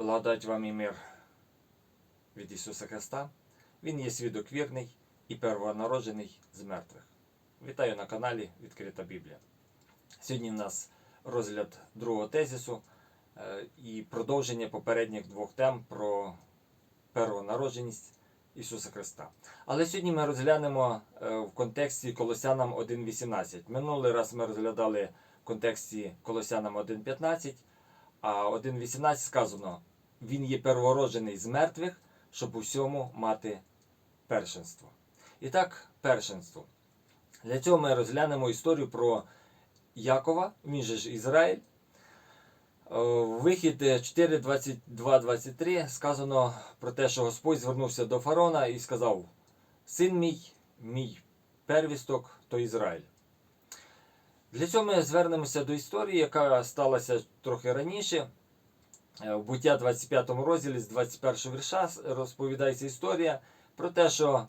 Благодать вам і мир від Ісуса Христа. Він є свідок вірний і первонароджений з мертвих. Вітаю на каналі Відкрита Біблія. Сьогодні в нас розгляд другого тезису е, і продовження попередніх двох тем про первонародженість Ісуса Христа. Але сьогодні ми розглянемо е, в контексті Колосянам 1.18. Минулий раз ми розглядали в контексті Колосянам 1.15, а 1.18 сказано: Він є первороджений з мертвих, щоб у всьому мати першинство. І так, першинство. Для цього ми розглянемо історію про Якова, він же ж Ізраїль. Е, Вихід 4.22-23 сказано про те, що Господь звернувся до фараона і сказав: Син мій, мій первісток, то Ізраїль. Для цього ми звернемося до історії, яка сталася трохи раніше. Е, В буття 25 розділі з 21 вірша розповідається історія про те, що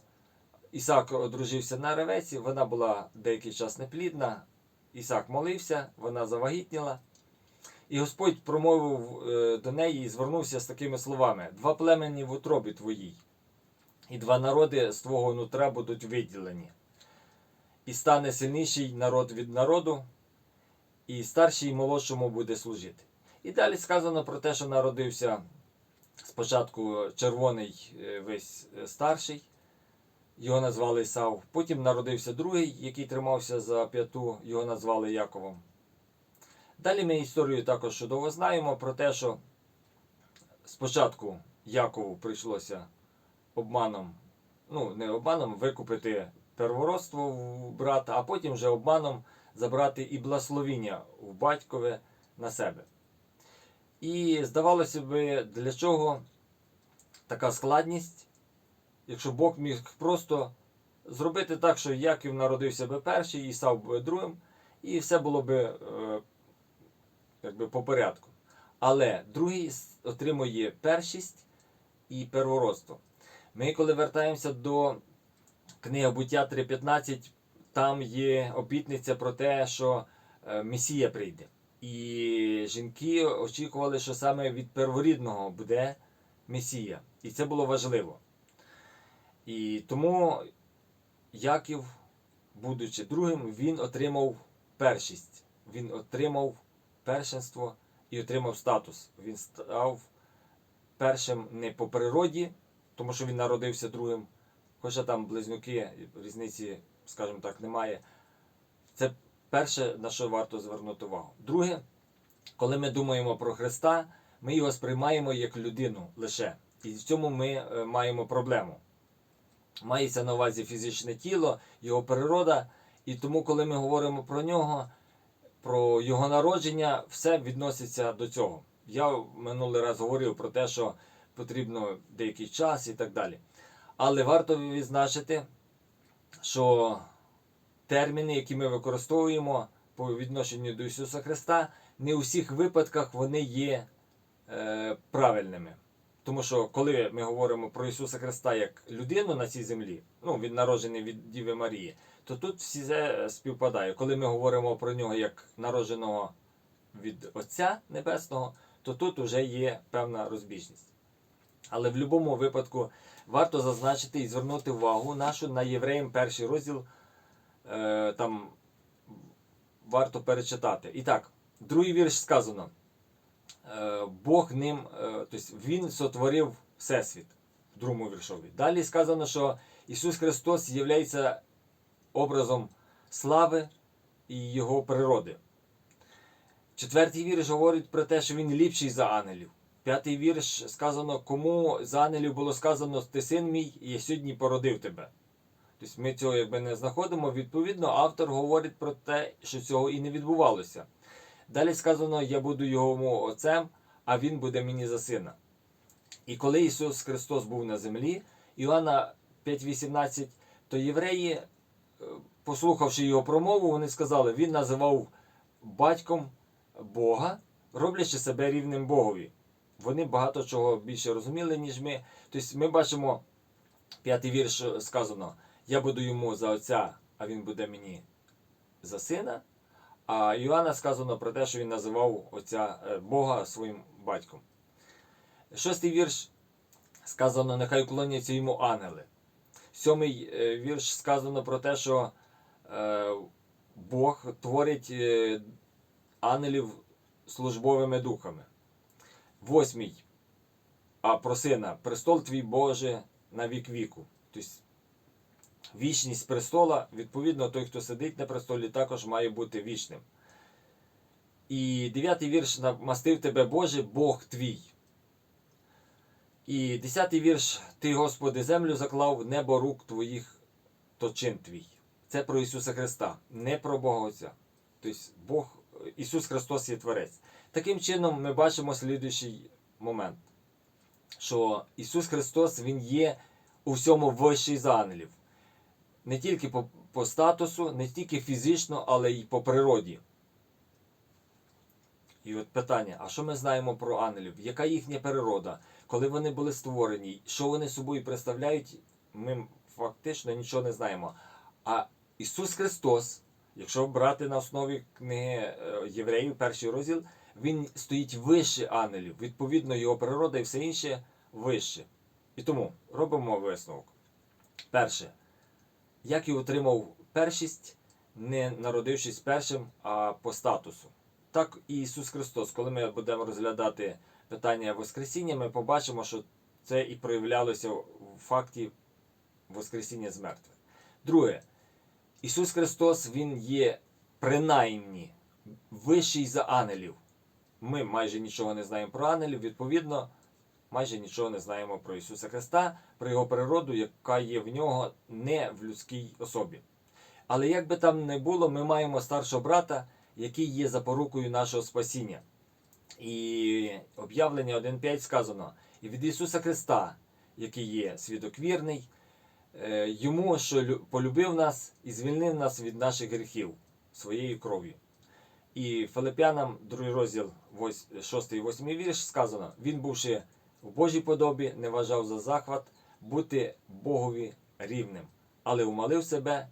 Ісак одружився на Ревеці, вона була деякий час неплідна. Ісак молився, вона завагітніла. І Господь промовив е, до неї і звернувся з такими словами: Два племені в утробі твоїй, і два народи з твого нутра будуть виділені. І стане сильніший народ від народу, і старший і молодшому буде служити. І далі сказано про те, що народився спочатку червоний е, весь е, старший, його назвали Ісав. Потім народився другий, який тримався за п'яту, його назвали Яковом. Далі ми історію також чудово знаємо про те, що спочатку Якову прийшлося обманом, ну не обманом, викупити первородство у брата, а потім вже обманом забрати і благословіння в батькове на себе. І здавалося би, для чого така складність, якщо Бог міг просто зробити так, що Яків народився би перший, Ісав би другим, і все було би е, якби по порядку. Але другий отримує першість і первородство. Ми, коли вертаємося до книги буття 3.15, там є обітниця про те, що е, Месія прийде. І жінки очікували, що саме від перворідного буде Месія. І це було важливо. І тому Яків, будучи другим, він отримав першість. Він отримав першинство і отримав статус. Він став першим не по природі, тому що він народився другим, хоча там близнюки, різниці, скажімо так, немає. Це перше, на що варто звернути увагу. Друге, коли ми думаємо про Христа, ми його сприймаємо як людину лише. І в цьому ми е, маємо проблему. Мається на увазі фізичне тіло, його природа. І тому, коли ми говоримо про нього, про його народження, все відноситься до цього. Я минулий раз говорив про те, що потрібно деякий час і так далі. Але варто відзначити, що терміни, які ми використовуємо по відношенню до Ісуса Христа, не у всіх випадках вони є е, правильними. Тому що коли ми говоримо про Ісуса Христа як людину на цій землі, ну він народжений від Діви Марії, то тут все співпадає. Коли ми говоримо про нього як народженого від Отця Небесного, то тут вже є певна розбіжність. Але в будь-якому випадку варто зазначити і звернути увагу нашу на євреїм перший розділ. Е, там варто перечитати. І так, другий вірш сказано. Е, Бог ним, е, тобто Він сотворив Всесвіт в другому віршові. Далі сказано, що Ісус Христос є образом слави і Його природи. Четвертий вірш говорить про те, що він ліпший за ангелів. П'ятий вірш сказано, кому з ангелів було сказано, ти син мій, я сьогодні породив тебе. Тобто ми цього якби не знаходимо. Відповідно, автор говорить про те, що цього і не відбувалося. Далі сказано, я буду його отцем, а він буде мені за сина. І коли Ісус Христос був на землі, Іоанна 5.18, то євреї, е, послухавши його промову, вони сказали, він називав батьком Бога, роблячи себе рівним Богові. Вони багато чого більше розуміли, ніж ми. Тобто ми бачимо, п'ятий вірш сказано: Я буду йому за отця, а він буде мені за сина. А Іоанна сказано про те, що він називав отця е, Бога своїм батьком. Шостий вірш сказано, нехай уклоняться йому ангели. Сьомий е, вірш сказано про те, що е, Бог творить ангелів службовими духами. Восьмий. А про сина, престол твій Боже на вік віку. Тобто вічність престола, відповідно, той, хто сидить на престолі, також має бути вічним. І дев'ятий вірш намастив тебе Боже, Бог твій. І десятий вірш Ти, Господи, землю заклав, небо рук твоїх, то чин твій. Це про Ісуса Христа, не про Бога Отця. Тобто Бог, Ісус Христос є Творець. Таким чином, ми бачимо слідуючий момент, що Ісус Христос Він є у всьому вищий за ангелів. Не тільки по, по статусу, не тільки фізично, але й по природі. І от питання: а що ми знаємо про ангелів? Яка їхня природа? Коли вони були створені, що вони собою представляють, ми фактично нічого не знаємо. А Ісус Христос, якщо брати на основі книги е, Євреїв, перший розділ, Він стоїть вище ангелів. Відповідно, його природа і все інше вище. І тому робимо висновок. Перше, як і отримав першість, не народившись першим, а по статусу. Так і Ісус Христос, коли ми будемо розглядати питання Воскресіння, ми побачимо, що це і проявлялося в факті Воскресіння з мертвих. Друге, Ісус Христос, Він є принаймні вищий за ангелів. Ми майже нічого не знаємо про ангелів, відповідно, майже нічого не знаємо про Ісуса Христа, про Його природу, яка є в нього не в людській особі. Але як би там не було, ми маємо старшого брата, який є запорукою нашого спасіння. І об'явлення 1.5 сказано: і від Ісуса Христа, який є свідоквірний, е, йому, що полюбив нас і звільнив нас від наших гріхів своєю кров'ю. І Филип'янам, другий розділ, 6 і 8 вірш, сказано: Він, бувши в Божій подобі, не вважав за захват бути Богові рівним, але умалив себе,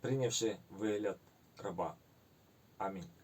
прийнявши вигляд раба. Амінь.